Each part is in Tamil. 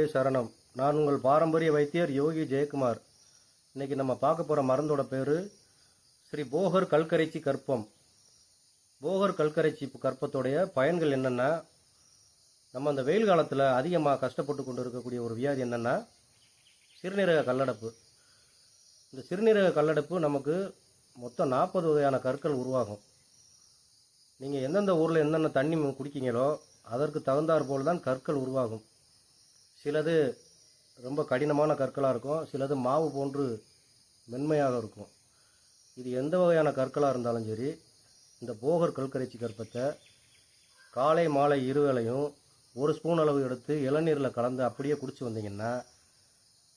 குருவே சரணம். நான் உங்கள் பாரம்பரிய வைத்தியர் யோகி ஜெயக்குமார். இன்னைக்கு நம்ம பார்க்க போகிற மருந்தோட பேர் ஸ்ரீ போகர் கல்கரைச்சி கற்பம். போகர் கல்கரைச்சி கற்பத்துடைய பயன்கள் என்னென்னா நம்ம அந்த வெயில் காலத்தில் அதிகமாக கஷ்டப்பட்டு கொண்டு இருக்கக்கூடிய ஒரு வியாதி என்னென்னா சிறுநீரக கல்லடைப்பு. இந்த சிறுநீரக கல்லடைப்பு நமக்கு மொத்தம் நாற்பது வகையான கற்கள் உருவாகும். நீங்கள் எந்தெந்த ஊரில் என்னென்ன தண்ணி குடிக்கீங்களோ அதற்கு தகுந்தாற்போல் தான் கற்கள் உருவாகும். சிலது ரொம்ப கடினமான கற்களாக இருக்கும் சிலது மாவு போன்று மென்மையாக இருக்கும். இது எந்த வகையான கற்களாக இருந்தாலும் சரி இந்த போகர் கல்கரைச்சி கற்பத்தை காலை மாலை இருவேளையும் ஒரு ஸ்பூன் அளவு எடுத்து இளநீரில் கலந்து அப்படியே குடிச்சு வந்தீங்கன்னா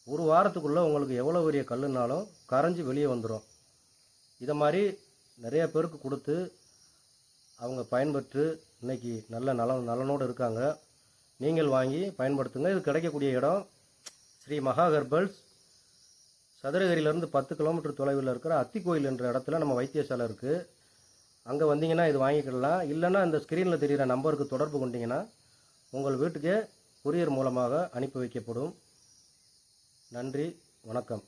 ஒரு வாரத்துக்குள்ளே உங்களுக்கு எவ்வளோ பெரிய கல்லுனாலும் கரைஞ்சி வெளியே வந்துடும் இதை மாதிரி நிறைய பேருக்கு கொடுத்து அவங்க பயன்பெற்று இன்னைக்கு நல்ல நலன் நலனோடு இருக்காங்க. நீங்கள் வாங்கி பயன்படுத்துங்க இது கிடைக்கக்கூடிய இடம் ஸ்ரீ மகா ஹெர்பல்ஸ் சதுரகிரியிலேருந்து பத்து கிலோமீட்டர் தொலைவில் இருக்கிற அத்திக்கோயில் என்ற இடத்துல நம்ம வைத்தியசாலை இருக்குது அங்கே வந்தீங்கன்னா இது வாங்கிக்கிடலாம். இல்லைன்னா இந்த ஸ்க்ரீனில் தெரிகிற நம்பருக்கு தொடர்பு கொண்டீங்கன்னா உங்கள் வீட்டுக்கே கொரியர் மூலமாக அனுப்பி வைக்கப்படும். நன்றி வணக்கம்.